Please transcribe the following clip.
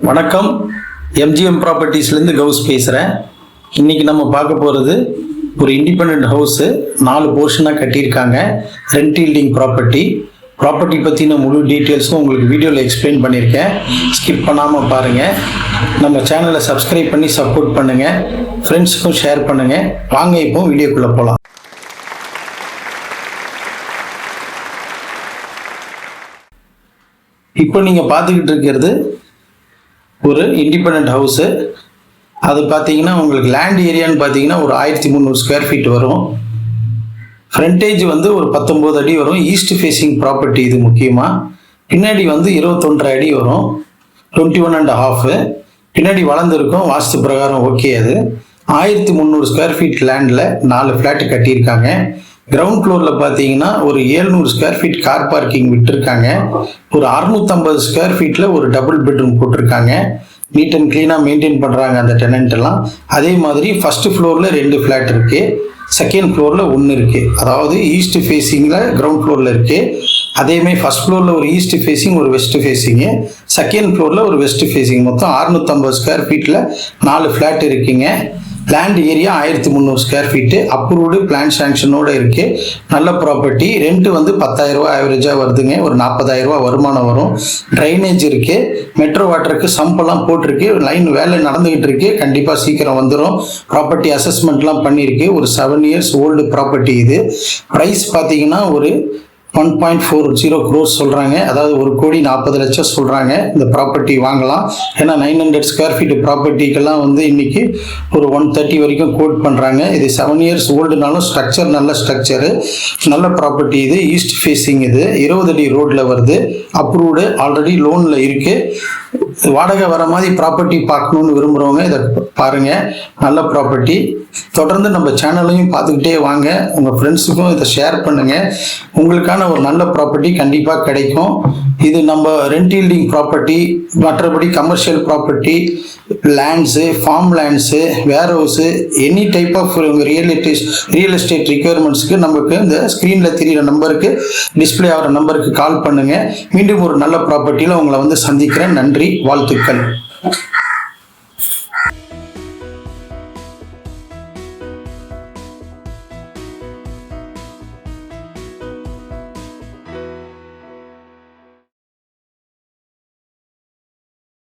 வணக்கம். எம்ஜிஎம் ப்ராப்பர்ட்டிஸ்லேருந்து கவுஸ் பேசுகிறேன் இன்றைக்கி நம்ம பார்க்க போகிறது ஒரு இண்டிபெண்ட் ஹவுஸு நாலு போர்ஷனாக கட்டியிருக்காங்க. ரெண்ட் ஈல்டிங் ப்ராப்பர்ட்டி ப்ராப்பர்ட்டி பற்றின முழு டீட்டெயில்ஸும் உங்களுக்கு வீடியோவில் எக்ஸ்பிளைன் பண்ணியிருக்கேன். ஸ்கிப் பண்ணாமல் பாருங்கள் நம்ம சேனலை சப்ஸ்கிரைப் பண்ணி சப்போர்ட் பண்ணுங்கள் ஃப்ரெண்ட்ஸுக்கும் ஷேர் பண்ணுங்கள் வாங்க இப்போ வீடியோக்குள்ளே போகலாம் இப்போ நீங்கள் பார்த்துக்கிட்டு இருக்கிறது ஒரு இண்டிபெண்ட் ஹவுஸு அது பார்த்தீங்கன்னா உங்களுக்கு லேண்ட் ஏரியான்னு பார்த்தீங்கன்னா ஒரு ஆயிரத்தி முந்நூறு ஸ்கொயர் ஃபீட் வரும். ஃப்ரண்டேஜ் வந்து ஒரு பத்தொம்போது அடி வரும். ஈஸ்ட் ஃபேஸிங் ப்ராப்பர்ட்டி இது முக்கியமாக பின்னாடி வந்து இருபத்தொன்றரை அடி வரும். டுவெண்ட்டி ஒன் அண்ட் ஹாஃபு பின்னாடி வளர்ந்துருக்கும். வாஸ்து பிரகாரம் ஓகே அது. ஆயிரத்தி முந்நூறு ஸ்கொயர் ஃபீட் லேண்டில் நாலு ஃப்ளாட்டு கட்டியிருக்காங்க. கிரவுண்ட் ஃப்ளோரில் பார்த்தீங்கன்னா ஒரு ஏழ்நூறு ஸ்கொயர் ஃபீட் கார் பார்க்கிங் விட்டுருக்காங்க. ஒரு அறுநூத்தம்பது ஸ்கொயர் ஃபீட்டில் ஒரு டபுள் பெட்ரூம் போட்டிருக்காங்க. நீட் அண்ட் க்ளீனாக மெயின்டைன் பண்ணுறாங்க அந்த டெனண்ட் எல்லாம். அதே மாதிரி ஃபர்ஸ்ட் ஃப்ளோரில் ரெண்டு ஃப்ளாட் இருக்குது செகண்ட் ஃப்ளோரில் ஒன்று இருக்குது அதாவது ஈஸ்ட் ஃபேஸிங்கில் கிரவுண்ட் ஃப்ளோரில் இருக்குது அதேமாதிரி ஃபர்ஸ்ட் ஃப்ளோரில் ஒரு ஈஸ்ட் ஃபேஸிங் ஒரு வெஸ்ட் ஃபேஸிங்கு செகண்ட் ஃப்ளோரில் ஒரு வெஸ்ட் ஃபேஸிங் மொத்தம் அறுநூத்தம்பது ஸ்கொயர் ஃபீட்டில் நாலு ஃப்ளாட் இருக்குங்க. லேண்ட் ஏரியா ஆயிரத்தி முந்நூறு ஸ்கொயர் ஃபீட்டு அப்ரூவ்டு பிளான் சாங்ஷனோடு இருக்கு. நல்ல ப்ராப்பர்ட்டி ரெண்ட் வந்து பத்தாயிரம் ரூபா ஆவரேஜாக வருதுங்க. ஒரு நாற்பதாயிரம் ரூபா வருமானம் வரும். ட்ரைனேஜ் இருக்கு. மெட்ரோ வாட்டருக்கு சம்பெல்லாம் போட்டிருக்கு. லைன் வேலை நடந்துகிட்டு இருக்கு. கண்டிப்பாக சீக்கிரம் வந்துடும் ப்ராப்பர்ட்டி அசஸ்மெண்ட்லாம் பண்ணியிருக்கு. ஒரு செவன் இயர்ஸ் ஓல்டு ப்ராப்பர்ட்டி இது. ப்ரைஸ் பார்த்தீங்கன்னா ஒரு one point four zero crores சொல்கிறாங்க அதாவது ஒரு கோடி நாற்பது லட்சம் சொல்கிறாங்க இந்த ப்ராப்பர்ட்டி வாங்கலாம். ஏன்னா நைன் ஹண்ட்ரட் ஸ்கொயர் ஃபீட் ப்ராப்பர்ட்டிக்கெல்லாம் வந்து இன்றைக்கி ஒரு ஒன் தேர்ட்டி வரைக்கும் கோட் பண்ணுறாங்க இது செவன் இயர்ஸ் ஓல்டுனாலும் ஸ்ட்ரக்சர் நல்ல ஸ்ட்ரக்சரு நல்ல ப்ராப்பர்ட்டி இது. ஈஸ்ட் ஃபேஸிங் இது. இருபது அடி ரோட்டில் வருது. அப்ரூவ்டு ஆல்ரெடி லோனில் இருக்குது வாடகை வர மாதிரி ப்ராப்பர்ட்டி பார்க்கணுன்னு விரும்புகிறவங்க இதை பாருங்கள் நல்ல ப்ராப்பர்ட்டி தொடர்ந்து நம்ம சேனலையும் பார்த்துக்கிட்டே வாங்க. உங்கள் ஃப்ரெண்ட்ஸுக்கும் இதை ஷேர் பண்ணுங்கள் உங்களுக்கான ஒரு நல்ல ப்ராப்பர்ட்டி கண்டிப்பாக கிடைக்கும். இது நம்ம ரெண்ட் ஈல்டிங் ப்ராப்பர்ட்டி மற்றபடி commercial property lands farm lands where house any type of real estate real estate ரிக்யர்மெண்ட்ஸ்க்கு நமக்கு இந்த ஸ்க்ரீனில் தெரிகிற நம்பருக்கு டிஸ்ப்ளே ஆகிற நம்பருக்கு கால் பண்ணுங்கள் மீண்டும் ஒரு நல்ல ப்ராப்பர்ட்டியில் உங்களை வந்து சந்திக்கிறேன். நன்றி வாழ்த்துக்கள்.